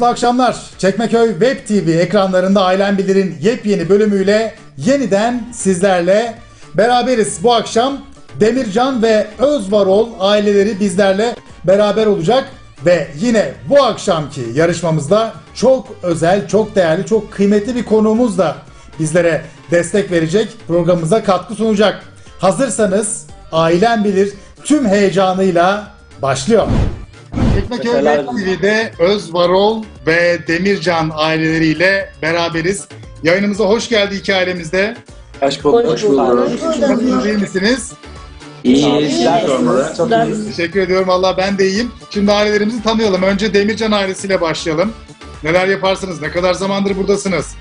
Mutlu akşamlar. Çekmeköy Web TV ekranlarında Ailen Bilir'in yepyeni bölümüyle yeniden sizlerle beraberiz. Bu akşam Demircan ve Özvarol aileleri bizlerle beraber olacak ve yine bu akşamki yarışmamızda çok özel, çok değerli, çok kıymetli bir konuğumuz da bizlere destek verecek, programımıza katkı sunacak. Hazırsanız Ailen Bilir tüm heyecanıyla başlıyor. Çekmeköy Web TV'de Özvarol ve Demircan aileleriyle beraberiz. Yayınımıza hoş geldi iki ailemizde. Hoş bulduk. Hoş bulduk. Nasılsınız, iyi misiniz? İyiyiz. Çok iyiyiz. Teşekkür ediyorum. Valla ben de iyiyim. Şimdi ailelerimizi tanıyalım. Önce Demircan ailesiyle başlayalım. Neler yaparsınız? Ne kadar zamandır buradasınız?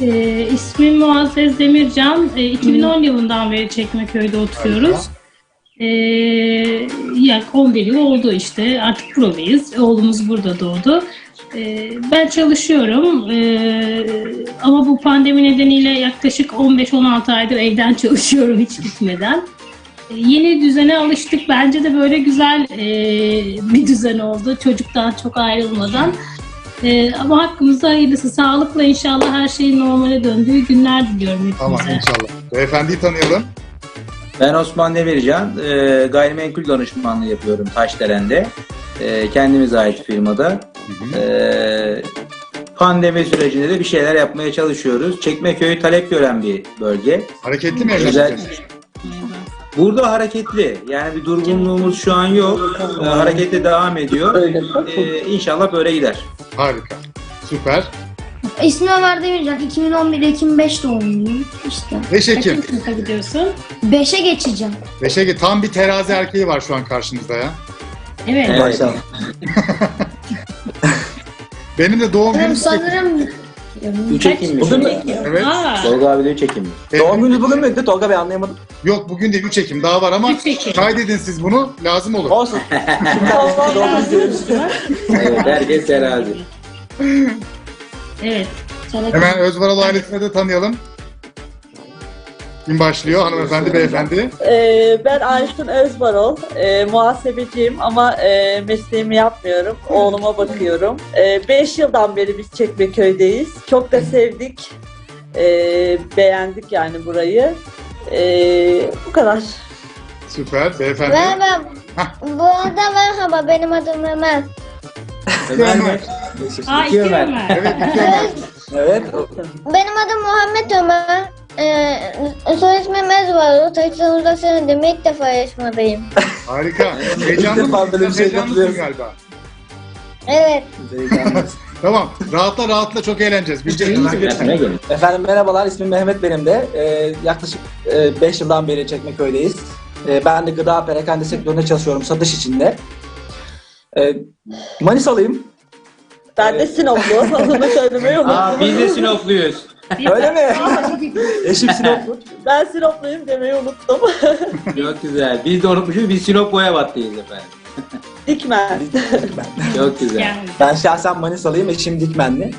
Ee, ismim Muazzez Demircan. Ee, 2010 yılından beri Çekmeköy'de oturuyoruz. Ee, yak 11 yıl oldu işte. Artık buradayız. Oğlumuz burada doğdu. Ee, ben çalışıyorum. Ee, ama bu pandemi nedeniyle yaklaşık 15-16 aydır evden çalışıyorum hiç gitmeden. Ee, Yeni düzene alıştık. Bence de böyle güzel ee, bir düzen oldu. Çocuktan çok ayrılmadan. Ee, ama hakkımızda hayırlısı. Sağlıkla inşallah her şeyin normale döndüğü günler diliyorum Tamam hepimize. inşallah. Beyefendiyi tanıyalım. Ben Osman Demircan. E, gayrimenkul danışmanlığı yapıyorum Taşderen'de. E, kendimize ait firmada. E, pandemi sürecinde de bir şeyler yapmaya çalışıyoruz. Çekmeköy talep gören bir bölge. Hareketli mi Güzel. evleneceksiniz? Burada hareketli. Yani bir durgunluğumuz şu an yok. E, harekete devam ediyor. E, inşallah böyle gider. Harika. Süper. İsmim Ömer Demircan. 2011-2005 doğumluyum. İşte. 5 Ekim. Kaçıncı sınıfa gidiyorsun? 5'e geçeceğim. 5 Ekim. Tam bir terazi erkeği var şu an karşımızda ya. Evet. Evet. Benim de doğum günüm Sanırım, 8 Ekim. sanırım 3 Ekim'miş. Bugün mü? Evet. Aa, Tolga abi de 3 Ekim'miş. Evet. Doğum gününüz bugün müydü Tolga Bey anlayamadım. Yok bugün değil 3 Ekim daha var ama 3 Ekim. kaydedin siz bunu lazım olur. Olsun. Şimdi doğum gününüzü diyoruz. Evet, herkes terazi. Evet. Hemen Özvaral ailesine de tanıyalım. Kim başlıyor? Hanımefendi, beyefendi. Ee, ben Ayşun Özbarol, ee, muhasebeciyim ama ee, mesleğimi yapmıyorum. Oğluma bakıyorum. 5 yıldan beri biz Çekmeköy'deyiz. Çok da sevdik, ee, beğendik yani burayı. Ee, bu kadar. Süper. Beyefendi. Merhaba. Hah. Bu arada merhaba. Benim adım Ömer. Ömer mi? Aa, iki Ömer. Evet, iki Ömer. Evet. Benim adım Muhammed Ömer. Ee, soy ismim Ezvarol. Saçlarımda sevindim. İlk defa yarışmadayım. Harika. Heyecanlı mısın? bir şey Heyecanlısın galiba. Evet. Tamam. Rahatla rahatla çok eğleneceğiz. Gelin? Efendim merhabalar ismim Mehmet benim de. Ee, yaklaşık 5 yıldan beri Çekmeköy'deyiz. Ee, ben de gıda perakende sektöründe çalışıyorum satış içinde. Ee, Manisalıyım. Ben de Sinoplu. Onu söylemeyi Aa, unuttum. biz de Sinopluyuz. Öyle mi? Eşim Sinoplu. Ben Sinopluyum demeyi unuttum. Çok güzel. Biz de unutmuşuz. Biz Sinop Boyabat'tayız efendim. Dikmen. Çok güzel. Yani. Ben şahsen Manisalıyım. Eşim Dikmenli.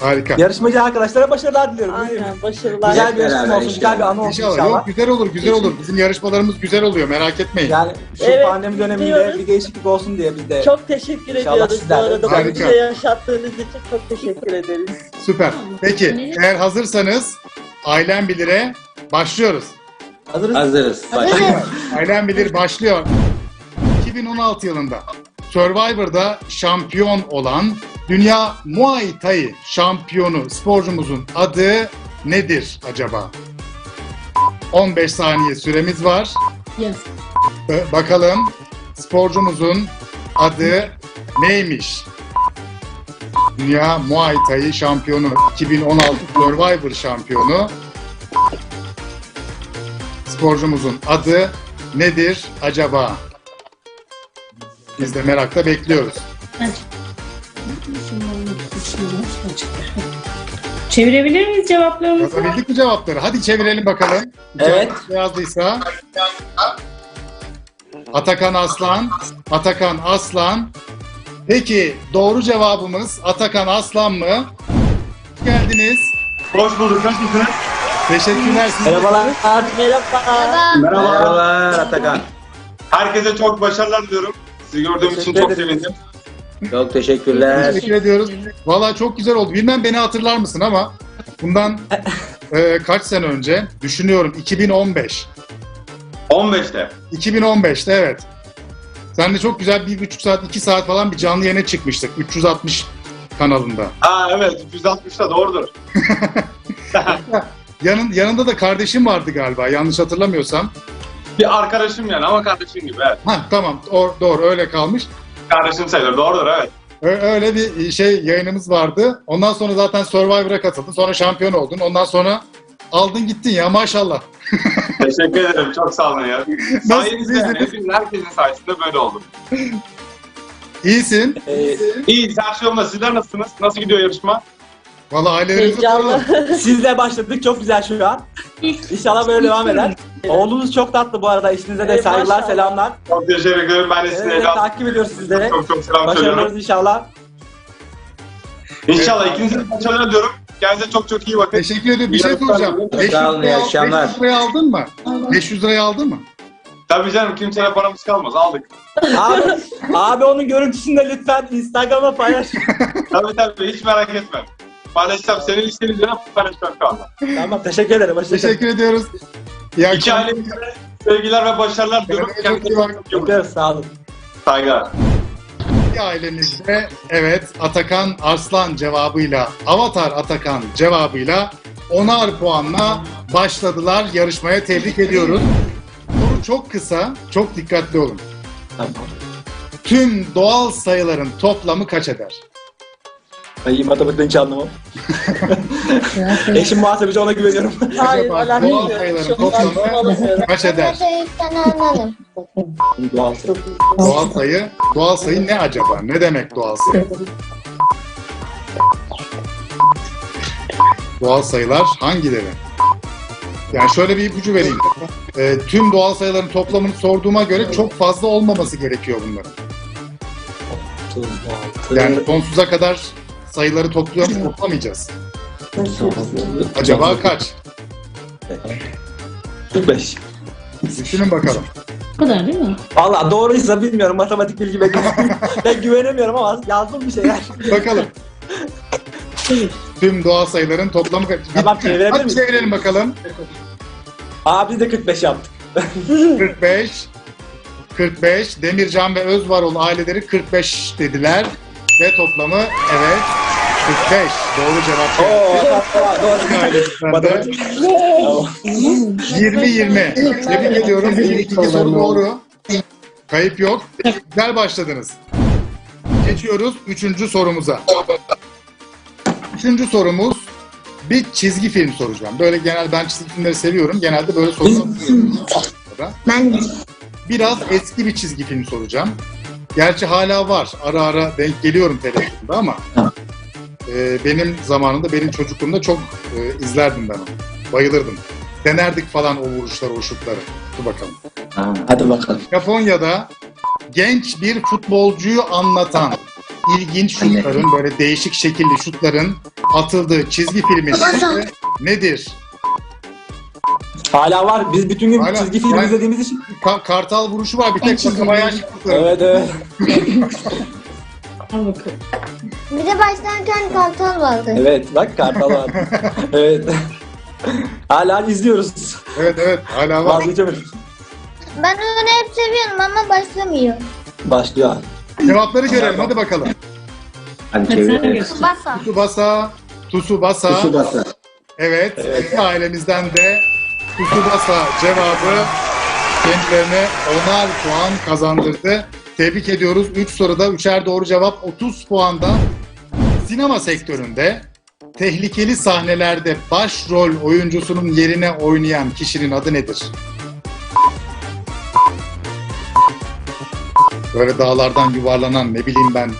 Harika. Yarışmacı arkadaşlara başarılar diliyorum. Aynen başarılar. Güzel bir yarışma olsun, güzel bir anı olsun İnşallah. inşallah. Yok güzel olur, güzel olur. Bizim yarışmalarımız güzel oluyor. Merak etmeyin. Yani şu Evet, pandemi döneminde biliyoruz. bir değişiklik olsun diye biz de Çok teşekkür İnşallah ediyoruz bu sizler de arada. Harika. bize yaşattığınız için çok teşekkür ederiz. Süper. Peki, eğer hazırsanız Ailen Bilir'e başlıyoruz. hazırız. Hazırız. Başlayalım. Ailen Bilir başlıyor. 2016 yılında Survivor'da şampiyon olan Dünya Muay Thai şampiyonu sporcumuzun adı nedir acaba? 15 saniye süremiz var. Yaz. Ö- Bakalım sporcumuzun adı neymiş? Dünya Muay Thai şampiyonu, 2016 Survivor şampiyonu. Sporcumuzun adı nedir acaba? Biz de merakla bekliyoruz. Çevirebilir miyiz cevaplarımızı? Yazabildik mi cevapları? Hadi çevirelim bakalım. Evet. Cevap yazdıysa. Atakan Aslan. Atakan Aslan. Peki doğru cevabımız Atakan Aslan mı? Hoş geldiniz. Hoş bulduk. Nasılsınız? Teşekkürler. Siz Merhabalar. Merhaba. Merhabalar Atakan. Herkese çok başarılar diliyorum. Sizi gördüğüm için çok sevindim. Çok teşekkürler. Teşekkür ediyoruz. Valla çok güzel oldu. Bilmem beni hatırlar mısın ama bundan e, kaç sene önce düşünüyorum 2015. 15'te. 2015'te evet. Sen de çok güzel bir buçuk saat, iki saat falan bir canlı yayına çıkmıştık. 360 kanalında. Ha evet 260'ta doğrudur. Yanın, yanında da kardeşim vardı galiba yanlış hatırlamıyorsam. Bir arkadaşım yani ama kardeşim gibi evet. Ha tamam or- doğru öyle kalmış. Kardeşim sayılır doğrudur evet. Öyle bir şey yayınımız vardı. Ondan sonra zaten Survivor'a katıldın. Sonra şampiyon oldun. Ondan sonra aldın gittin ya maşallah. Teşekkür ederim çok sağ olun ya. Sayenizde yani herkesin sayesinde böyle oldum. İyisin. Ee, İyi her şey yolunda sizler nasılsınız? Nasıl gidiyor yarışma? Valla ailelerimizi Heyecanlı. sizle başladık. Çok güzel şu an. İnşallah böyle devam eder. Oğlunuz çok tatlı bu arada. İşinize de Evet, saygılar, maşallah. selamlar. Çok teşekkür ederim ben de Evet, sizinle evet, evladım. takip ediyoruz sizleri. Çok çok selam söylüyorum. Başarılarınız inşallah. İnşallah ikinize de başarılar diliyorum. Kendinize çok çok iyi bakın. Teşekkür ederim. Bir şey soracağım. sonra- 500 Sağ olun, iyi lirayı, akşamlar. 500 lirayı aldın mı? 500 lirayı aldın mı? Tabii canım kimseye paramız kalmaz aldık. Abi, abi onun görüntüsünü de lütfen Instagram'a paylaş. Tabii tabii hiç merak etme. Paylaşacağım senin isteğin üzerine paylaşacağım şu anda. tamam teşekkür ederim. Hoşçakalın. Teşekkür ediyoruz. İyi İki akşamlar. ailemize sevgiler ve başarılar diliyorum. Kendinize çok iyi. Kendinize çok iyi bakın. Sağ olun. Saygılar. İki ailemizde evet Atakan Arslan cevabıyla Avatar Atakan cevabıyla onar puanla başladılar. Yarışmaya tebrik ediyoruz. Soru çok kısa, çok dikkatli olun. Tamam. Tüm doğal sayıların toplamı kaç eder? Ay matematikten hiç anlamam. Eşim muhasebeci ona güveniyorum. Hayır, Acaba alakası doğal sayıların toplamı kaç eder? Ben anladım. Doğal. Doğal sayı, doğal sayı ne acaba? Ne demek doğal sayı? Doğal sayılar hangileri? Yani şöyle bir ipucu vereyim. Ee, tüm doğal sayıların toplamını sorduğuma göre çok fazla olmaması gerekiyor bunların. Yani sonsuza kadar sayıları topluyor mu toplamayacağız. Acaba kaç? 45. Düşünün bakalım. Bu kadar değil mi? Valla doğruysa bilmiyorum matematik bilgime güven- ben güvenemiyorum ama yazdım bir şeyler. Bakalım. Tüm doğal sayıların toplamı kaç? Tamam, çevirebilir Hadi miyiz? çevirelim bakalım. Abi biz de 45 yaptık. 45 45 Demircan ve Özvarol aileleri 45 dediler ve toplamı evet 45 doğru cevap Oo, geldi. tamam, doğru. Ailesinden de Matematik. Tamam. 20 20 tebrik ediyorum İlk iki soru doğru kayıp yok güzel başladınız geçiyoruz üçüncü sorumuza üçüncü sorumuz bir çizgi film soracağım böyle genel ben çizgi filmleri seviyorum genelde böyle sorular soruyorum. Ben. Biraz eski bir çizgi film soracağım. Gerçi hala var. Ara ara denk geliyorum televizyonda ama e, benim zamanında, benim çocukluğumda çok e, izlerdim ben onu. Bayılırdım. Denerdik falan o vuruşları, o şutları. Dur bakalım. Hadi bakalım. Japonya'da genç bir futbolcuyu anlatan ilginç şutların, böyle değişik şekilli şutların atıldığı çizgi filmin ismi nedir? Hala var. Biz bütün gün Hala. çizgi film Yani- izlediğimiz için. Ka- kartal vuruşu var, bir tek Sakabayashi şutları. Evet evet. Al bakalım. Bir de başlarken kartal vardı. Evet bak kartal var. evet. Hala izliyoruz. Evet evet, hala var. Vazgeçemiyoruz. Ben onu hep seviyorum ama başlamıyor. Başlıyor. Cevapları görelim, hadi bakalım. Hadi Hadi sen de çevirelim. göster. Basa. Tsubasa. Tsubasa. Evet, iki ailemizden de Tsubasa cevabı kendilerine onar puan kazandırdı. Tebrik ediyoruz. 3 soruda üçer doğru cevap 30 puanda. Sinema sektöründe tehlikeli sahnelerde başrol oyuncusunun yerine oynayan kişinin adı nedir? Böyle dağlardan yuvarlanan ne bileyim ben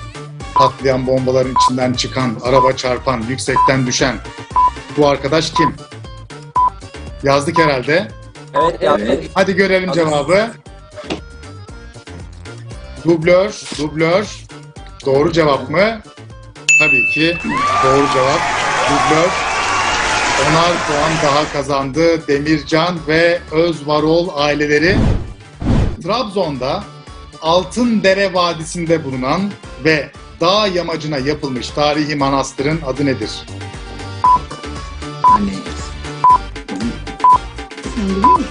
patlayan bombaların içinden çıkan, araba çarpan, yüksekten düşen bu arkadaş kim? Yazdık herhalde. Evet. Evet. Hadi görelim cevabı. Dublör, dublör. Doğru cevap mı? Tabii ki doğru cevap. Dublör. Onar puan daha kazandı Demircan ve Özvarol aileleri. Trabzon'da Altındere Vadisi'nde bulunan ve dağ yamacına yapılmış tarihi manastırın adı nedir? Hani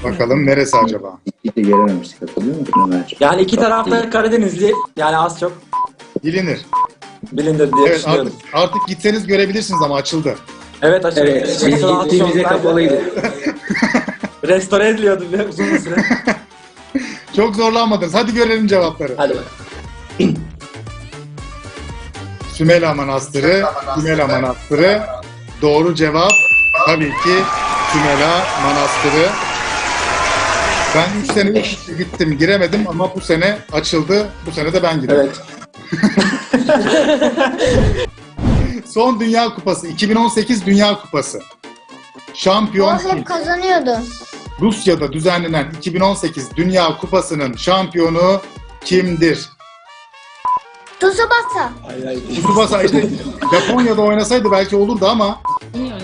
Bakalım neresi acaba? hiç de görememiştik hatırlıyor musun? Yani iki tarafta Karadenizli. Yani az çok Bilinir. Bilindir diye Evet düşünüyorum. artık, artık gitseniz görebilirsiniz ama açıldı. Evet açık. Evet, biz gittiğimizde kapalıydı. Restore ediliyordu bir uzun bir süre. Çok zorlanmadınız. Hadi görelim cevapları. Hadi bakalım. Sümela Manastırı, Sümela Manastırı. Doğru cevap tabii ki Sümela Manastırı. Ben 3 sene gittim, giremedim ama bu sene açıldı. Bu sene de ben gidiyorum. Evet. Son Dünya Kupası, 2018 Dünya Kupası. Şampiyon O kim? hep kazanıyordu. Rusya'da düzenlenen 2018 Dünya Kupası'nın şampiyonu kimdir? Tsubasa. Tsubasa işte Japonya'da oynasaydı belki olurdu ama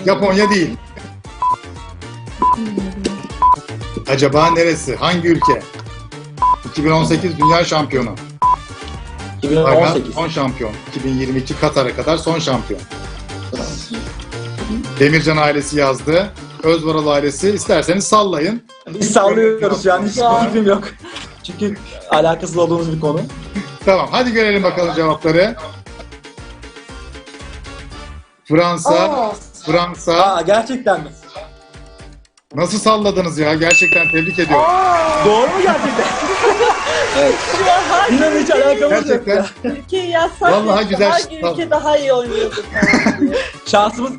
Japonya değil. Acaba neresi? Hangi ülke? 2018 Dünya Şampiyonu. Hala 2018. son şampiyon. 2022 Katar'a kadar son şampiyon. Demircan ailesi yazdı. Özvaral ailesi isterseniz sallayın. Biz sallıyoruz an. Hiç fikrim yok. Çünkü alakasız olduğumuz bir konu. Tamam hadi görelim bakalım cevapları. Fransa, Oo. Fransa. Aa gerçekten mi? Nasıl salladınız ya? Gerçekten tebrik ediyorum. Doğru mu gerçekten? Şu an hangi İnan hiç alakamız yok Gerçekten. ya. ülkeyi yazsak Vallahi güzel. hangi Tamam. ülke daha iyi oynuyordu. Şansımız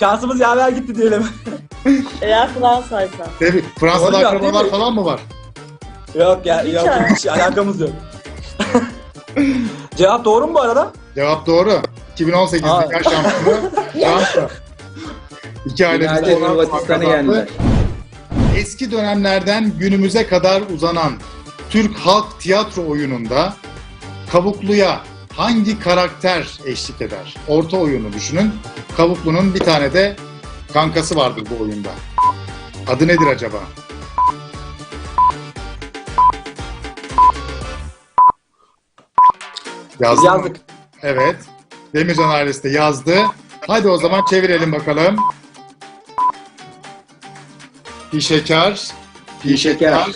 şansımız yaver gitti diyelim. Eğer Fransa'ysa. Tebrik. Fransa'da Doğru ya, akrabalar değil mi? falan mı var? yok ya yok Hiç hiç alakamız yok. Cevap doğru mu bu arada? Cevap doğru. 2018 Aa. Dünya Şampiyonu Fransa. İki ailemiz olan. Eski dönemlerden günümüze kadar uzanan Türk halk tiyatro oyununda Kavuklu'ya hangi karakter eşlik eder? Orta oyunu düşünün. Kavuklu'nun bir tane de kankası vardır bu oyunda. Adı nedir acaba? Biz Yazdın mı? yazdık. Evet. Demircan ailesi de yazdı. Hadi o zaman çevirelim bakalım. Pişekar, Pişekar.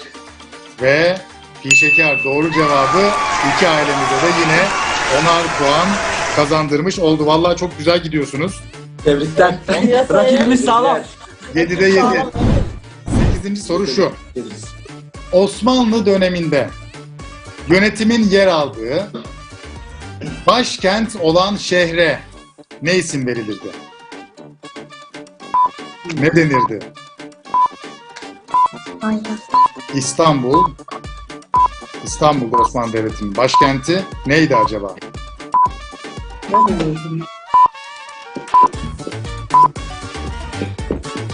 ve Pişekar doğru cevabı iki ailemize de yine onar puan kazandırmış oldu. Vallahi çok güzel gidiyorsunuz. Tebrikler. Rakibimiz sağlam. 7'de 7. 8. soru şu. Osmanlı döneminde yönetimin yer aldığı başkent olan şehre ne isim verilirdi? Ne denirdi? İstanbul. İstanbul Osmanlı Devleti'nin başkenti neydi acaba?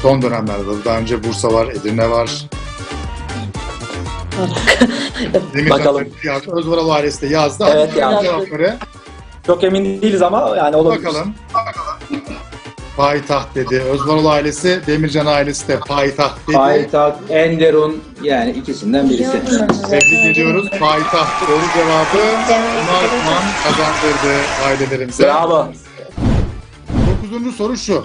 Son dönemlerde daha önce Bursa var, Edirne var. Demircan Bakalım. yazdı, Özvaral ailesi de yazdı. Evet, yazdı. cevapları. Çok emin değiliz ama yani olabilir. Bakalım. Payitaht dedi. Özvaral ailesi, Demircan ailesi de payitaht dedi. Payitaht, Enderun yani ikisinden birisi. Tebrik ediyoruz. Payitaht doğru cevabı Markman kazandırdı ailelerimize. Bravo. Dokuzuncu soru şu.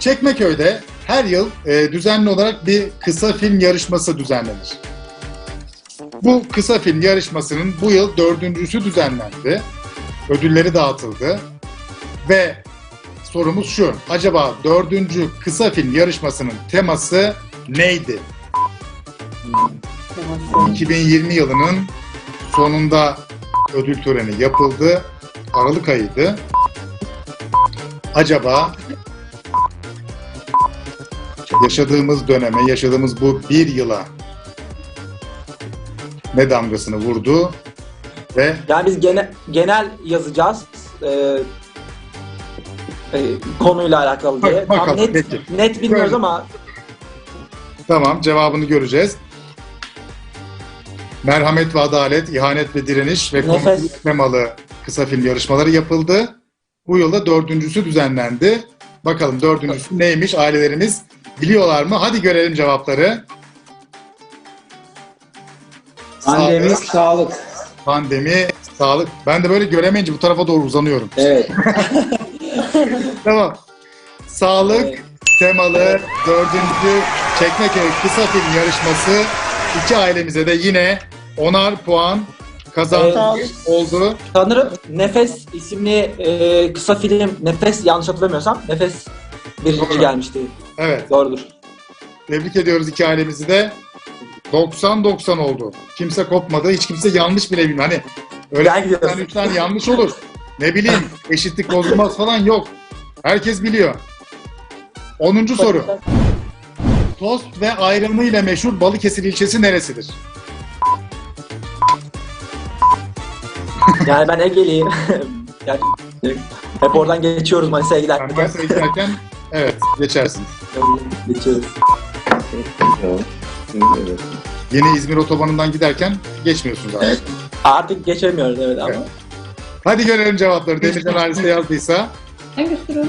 Çekmeköy'de her yıl e, düzenli olarak bir kısa film yarışması düzenlenir. Bu kısa film yarışmasının bu yıl dördüncüsü düzenlendi. Ödülleri dağıtıldı. Ve sorumuz şu. Acaba dördüncü kısa film yarışmasının teması neydi? 2020 yılının sonunda ödül töreni yapıldı. Aralık ayıydı. Acaba yaşadığımız döneme, yaşadığımız bu bir yıla ne damgasını vurdu ve Yani biz gene, genel yazacağız. Ee, e, konuyla alakalı diye. Bak- bakalım, Tam net, peki. net bilmiyoruz Böyle. ama tamam cevabını göreceğiz. Merhamet ve Adalet, İhanet ve Direniş ve Nefes. Temalı kısa film yarışmaları yapıldı. Bu yılda dördüncüsü düzenlendi. Bakalım dördüncüsü neymiş ailelerimiz biliyorlar mı? Hadi görelim cevapları. Pandemi, Sağlık, sağlık. pandemi, Sağlık. Ben de böyle göremeyince bu tarafa doğru uzanıyorum. Evet. Tamam. Sağlık temalı dördüncü Çekmeköy kısa film yarışması iki ailemize de yine onar puan kazanmış oldu. Sanırım Nefes isimli e, kısa film, Nefes yanlış hatırlamıyorsam, Nefes birinci Doğru. gelmişti. Evet. Doğrudur. Tebrik ediyoruz iki ailemizi de. 90-90 oldu. Kimse kopmadı. Hiç kimse yanlış bile bilmiyor. Hani öyle bir tane yanlış olur. Ne bileyim eşitlik bozulmaz falan yok. Herkes biliyor. 10. soru. Tost ve ayranı ile meşhur Balıkesir ilçesi neresidir? Yani ben Ege'liyim. yani, hep oradan geçiyoruz Manisa'ya giderken. Yani sana giderken evet geçersin. Geçiyoruz. Yeni İzmir otobanından giderken geçmiyorsun zaten. Artık geçemiyoruz evet ama. Hadi görelim cevapları. Demircan ailesi yazdıysa. Hangi soru?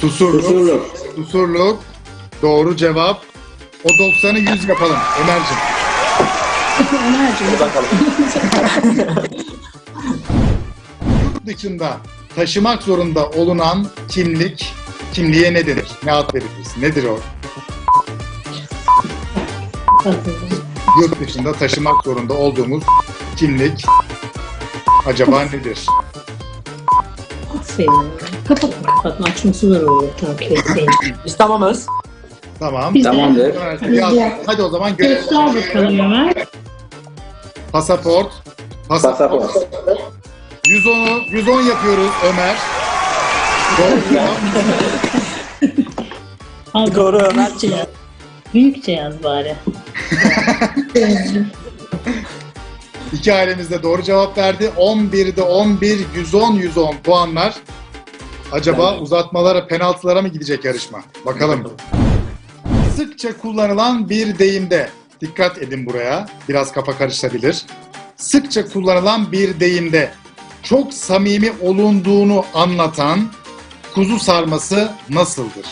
Susurluk. Kusurluk. Susurluk. Doğru cevap. O 90'ı 100 yapalım Ömerciğim. Ömerciğim. Hadi bakalım. Yurt dışında taşımak zorunda olunan kimlik kimliğe ne denir? Ne ad veririz? Nedir o? Yurt dışında taşımak zorunda olduğumuz kimlik acaba nedir? Senin. Kapatma kapatma açması zor oluyor takip etmeyin. Biz tamamız. Tamam. Biz de Tamamdır. Yaz. Hadi o zaman görelim. göster bakalım Ömer. Pasaport. Pasaport. Pasaport. 110'u 110 yapıyoruz Ömer. Doğru cevap. Al Doğru Ömer. Büyükçe yaz. Büyükçe yaz bari. İki ailemiz de doğru cevap verdi. 11'de 11, 110, 110 puanlar. Acaba uzatmalara, penaltılara mı gidecek yarışma? Bakalım. Sıkça kullanılan bir deyimde, dikkat edin buraya, biraz kafa karışabilir. Sıkça kullanılan bir deyimde çok samimi olunduğunu anlatan kuzu sarması nasıldır?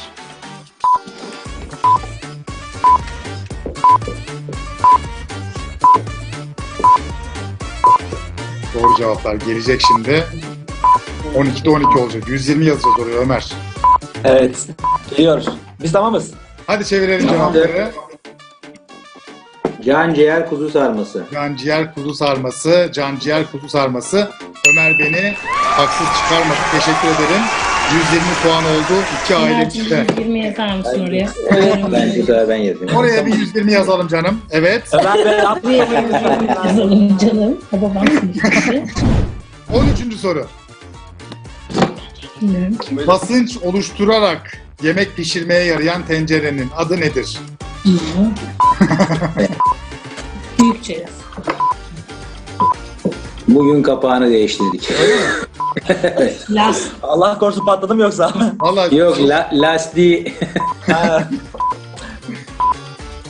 Doğru cevaplar gelecek şimdi. 12'de 12 olacak. 120 yazacağız oraya Ömer. Evet. Geliyoruz. Biz tamamız. Hadi çevirelim cevapları. Can ciğer kuzu sarması. Can ciğer kuzu sarması, can ciğer kuzu sarması. Ömer beni haksız çıkarmadı. Teşekkür ederim. 120 puan oldu. İki aile Ömerciğim bizde. 120 yazar mısın oraya? Ben bu sefer ben yazayım. Oraya bir 120 yazalım canım. Evet. Bey yaptı. Yazalım canım. Babam işte. 13. soru. Bilmiyorum ki. Basınç oluşturarak yemek pişirmeye yarayan tencerenin adı nedir? Büyükçe yaz. Bugün kapağını değiştirdik. Las. Allah korusun patladım yoksa. Vallahi Yok la, lastiği. Ha.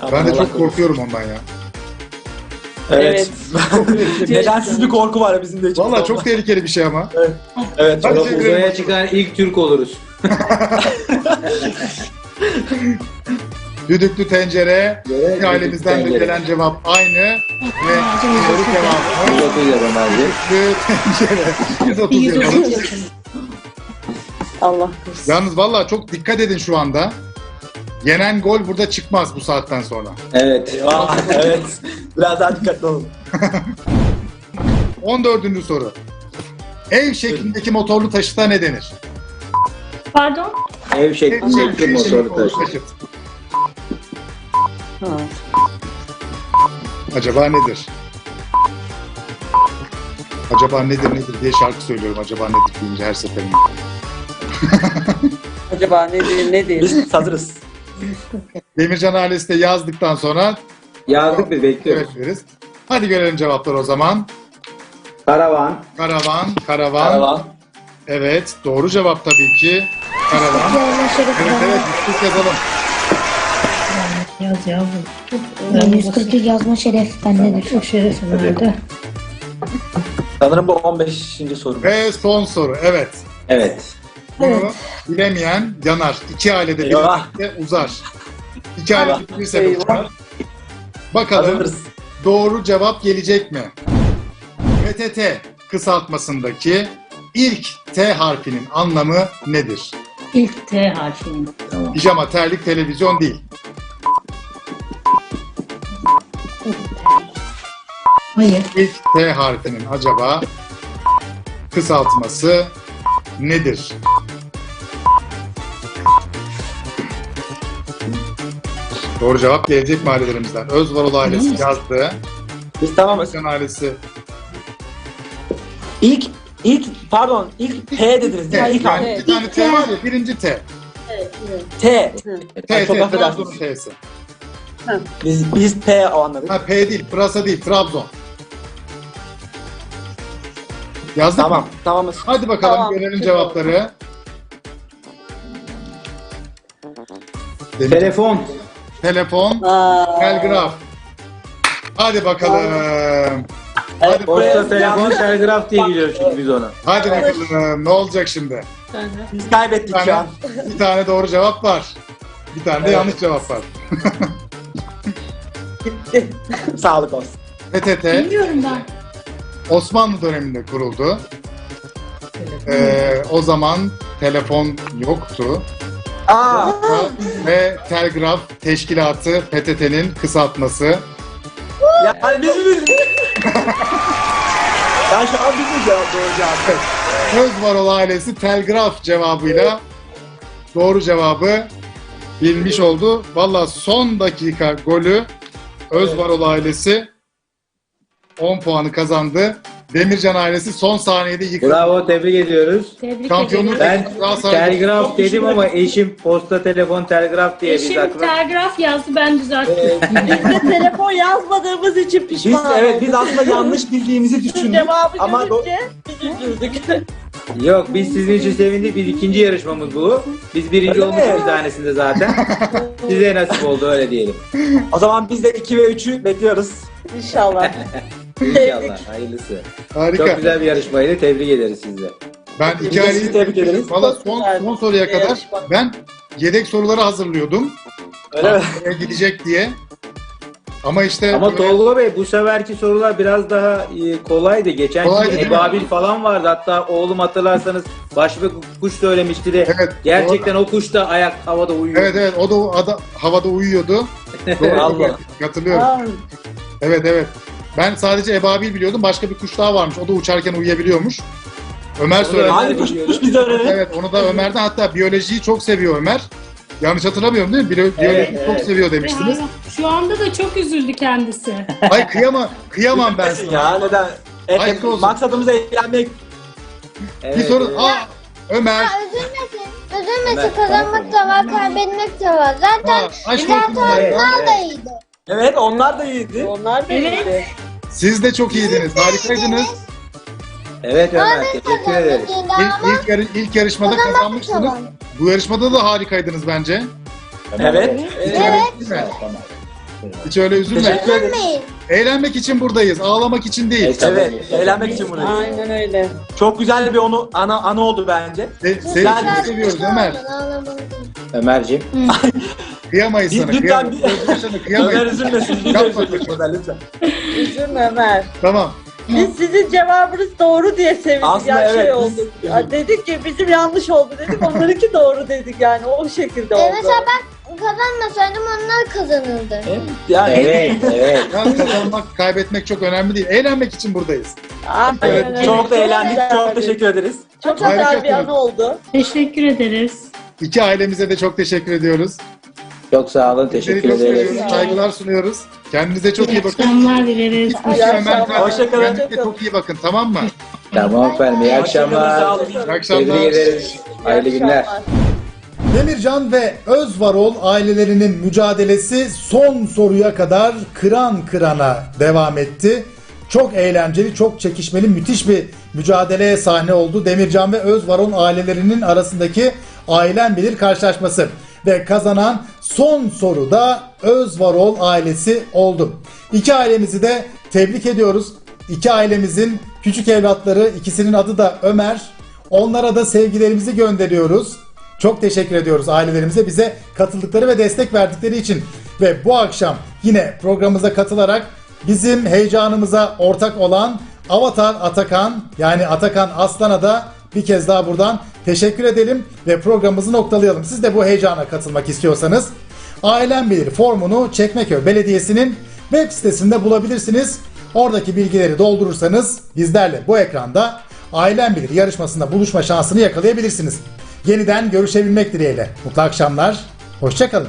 ben de Allah çok korusun. korkuyorum ondan ya. Evet. Nedensiz bir korku var ya bizim de. Vallahi çok tehlikeli bir şey ama. Evet. Çok... çevirelim. Uzaya çıkan ilk Türk oluruz. Düdüklü tencere. İki ailemizden de gelen cevap aynı. Ve doğru cevap. 130 lira. Düdüklü tencere. 130 yapalım. Allah korusun. Yalnız vallahi çok dikkat edin şu anda. Yenen gol burada çıkmaz bu saatten sonra. Evet. Aa, evet. Biraz daha dikkatli olun. 14. soru. Ev şeklindeki motorlu taşıta ne denir? Pardon? Ev şeklindeki motorlu taşıt. Ha. Acaba nedir? Acaba nedir nedir diye şarkı söylüyorum. Acaba nedir deyince her seferinde. Acaba nedir nedir? Biz hazırız. Demircan ailesi de yazdıktan sonra Yazdık bir bekliyoruz. evet veririz. Hadi görelim cevaplar o zaman. Karavan. Karavan, karavan. Merhaba. Evet, doğru cevap tabii ki. Karavan. Evet evet, üstlük yazalım. Yaz yavrum. Ben 142 yazma şeref bendedir. O şeref nerede? Sanırım bu 15. soru. Ve son soru, evet. Evet. Bunu bilemeyen yanar. İki ailede birlikte uzar. İki ailede bir sebep Eyvah. uzar. Bakalım Hazırız. doğru cevap gelecek mi? PTT kısaltmasındaki ilk T harfinin anlamı nedir? İlk T harfinin. Tamam. Pijama, terlik, televizyon değil. Hayır. İlk T harfinin acaba kısaltması nedir? Doğru cevap gelecek mahallelerimizden. Özvarol ailesi yazdı. Biz tamamız. Özkan ailesi İlk, ilk, pardon, ilk P dediniz değil mi? T. İlk harf. Yani bir tane T var ya birinci T. T. T, çok T, affedersiniz. Trabzon'un T'si. Biz, biz P o anladık. Ha P değil, Pırasa değil, Trabzon. Yazdık Tamam, mı? tamamız. Hadi bakalım Tamam, görelim cevapları. Demir- Telefon. Telefon, Aa, telgraf. Hadi bakalım. Hadi, Oraya- Posta, telefon, telgraf diye biliyoruz çünkü biz onu. hadi bakalım. Ne olacak şimdi? Biz kaybettik Bir şu tane, an. bir tane doğru cevap var. Bir tane de Evet. yanlış cevap var. Sağlık olsun. PTT Bilmiyorum ben. Osmanlı döneminde kuruldu. Ee, o zaman telefon yoktu. Aa, ve Telgraf Teşkilatı PTT'nin kısaltması. yani biz mi bildik? ya şu an biz mi cevap doğru cevap? Özvarol ailesi Telgraf cevabıyla doğru cevabı bilmiş oldu. Valla son dakika golü Özvarol ailesi 10 puanı kazandı. Demircan ailesi son saniyede yıkıldı. Bravo, tebrik ediyoruz. Tebrik Şampiyonluk ederim. Ben telgraf dedim ama eşim posta, telefon, telgraf diye biz Eşim telgraf yazdı ben düzelttim. biz de telefon yazmadığımız için Biz pişman evet biz aslında yanlış bildiğimizi düşündük. Cevabı Ama do- görünce biz üzüldük. Yok biz sizin için sevindik. Biz ikinci yarışmamız bu. Biz birinci Öyle olmuşuz mi? bir tanesinde zaten. Size nasip oldu öyle diyelim. o zaman biz de 2 ve 3'ü bekliyoruz. İnşallah. İnşallah. Hayırlısı. Harika. Çok güzel bir yarışmaydı. Tebrik ederiz sizi. Ben sizi tebrik ederiz. Valla son, son soruya kadar ben yedek soruları hazırlıyordum. Öyle mi? Gidecek diye. Ama işte Ama Tolga Bey bu seferki sorular biraz daha e, kolaydı. Geçen Kolaydı, ebabil falan vardı. Hatta oğlum hatırlarsanız başka kuş söylemişti de. Evet, Gerçekten o kuş da ayak havada uyuyor. Evet evet o da ada, havada uyuyordu. Doğru Allah. hatırlıyorum. Evet evet. Ben sadece ebabil biliyordum. Başka bir kuş daha varmış. O da uçarken uyuyabiliyormuş. Ömer söyledi. Hangi kuş bize öğrenelim? Evet onu da Ömer'den hatta biyolojiyi çok seviyor Ömer. Yanlış hatırlamıyorum değil mi? Biyolo- Biyolojiyi çok evet. seviyor demiştiniz. Şu anda da çok üzüldü kendisi. Ay kıyamam, kıyamam ben sana. Ya neden? Evet, Aşk olsun. maksadımız eğlenmek. Evet, Bir soru. evet. Aa Ömer. Ya üzülmesin. Üzülmesin Evet. kazanmak da var, kaybetmek de var. Zaten Aa. Evet, onlar da evet. iyiydi. Evet onlar da iyiydi. onlar da Evet. Siz de çok iyiydiniz. Harikaydınız. Evet Ömer teşekkür ederiz. İlk, ilk, yarı- ilk yarışmada kazanmıştınız. Bu yarışmada da harikaydınız bence. Evet. Evet. öyle üzülme. Hiç öyle üzülme. Üzülmeyin. Eğlenmek için buradayız. Ağlamak için değil. Evet. Evet, eğlenmek için bunu. Aynen öyle. Çok güzel bir onu ana ana oldu bence. Se- seni Yani- çok seviyoruz Ömer. Ömerciğim. Kıyamayız Biz sana. lütfen Kıyamayız. bir- sana Ömer kıyamayız. üzülmesin. Biz de Yapma Ömer lütfen. Üzülme Ömer. Tamam. Biz sizin cevabınız doğru diye sevindik. Aslında ya şey evet, oldu. biz- Ya dedik ki bizim yanlış oldu dedik. Onlarınki doğru dedik yani. O şekilde oldu. mesela ben kazanmasaydım onlar kazanırdı. Evet, Yani Evet evet. Ya kazanmak, kaybetmek çok önemli değil. Eğlenmek için buradayız. Aynen Evet, öyle. çok da eğlendik. Çok teşekkür ederiz. Çok güzel bir anı oldu. Teşekkür ederiz. İki ailemize de çok teşekkür ediyoruz. Çok sağ olun teşekkür ederiz. Saygılar sunuyoruz. Kendinize çok iyi İyi bakın. akşamlar dileriz. Kuş İyi Ömer akşamlar. Hoşça kalın. Kendinize çok iyi bakın tamam mı? Tamam efendim iyi akşamlar. İyi akşamlar. Tebrik ederiz. Hayırlı İyi günler. Demircan ve Özvarol ailelerinin mücadelesi son soruya kadar kıran kırana devam etti. Çok eğlenceli, çok çekişmeli, müthiş bir mücadeleye sahne oldu. Demircan ve Özvarol ailelerinin arasındaki ailen bilir karşılaşması. Ve kazanan son soruda Özvarol ailesi oldu. İki ailemizi de tebrik ediyoruz. İki ailemizin küçük evlatları, ikisinin adı da Ömer. Onlara da sevgilerimizi gönderiyoruz. Çok teşekkür ediyoruz ailelerimize bize katıldıkları ve destek verdikleri için. Ve bu akşam yine programımıza katılarak bizim heyecanımıza ortak olan Avatar Atakan yani Atakan Aslan'a da bir kez daha buradan teşekkür edelim ve programımızı noktalayalım. Siz de bu heyecana katılmak istiyorsanız Ailem Bilir formunu Çekmeköy Belediyesi'nin web sitesinde bulabilirsiniz. Oradaki bilgileri doldurursanız bizlerle bu ekranda Ailem Bilir yarışmasında buluşma şansını yakalayabilirsiniz. Yeniden görüşebilmek dileğiyle. Mutlu akşamlar. Hoşçakalın.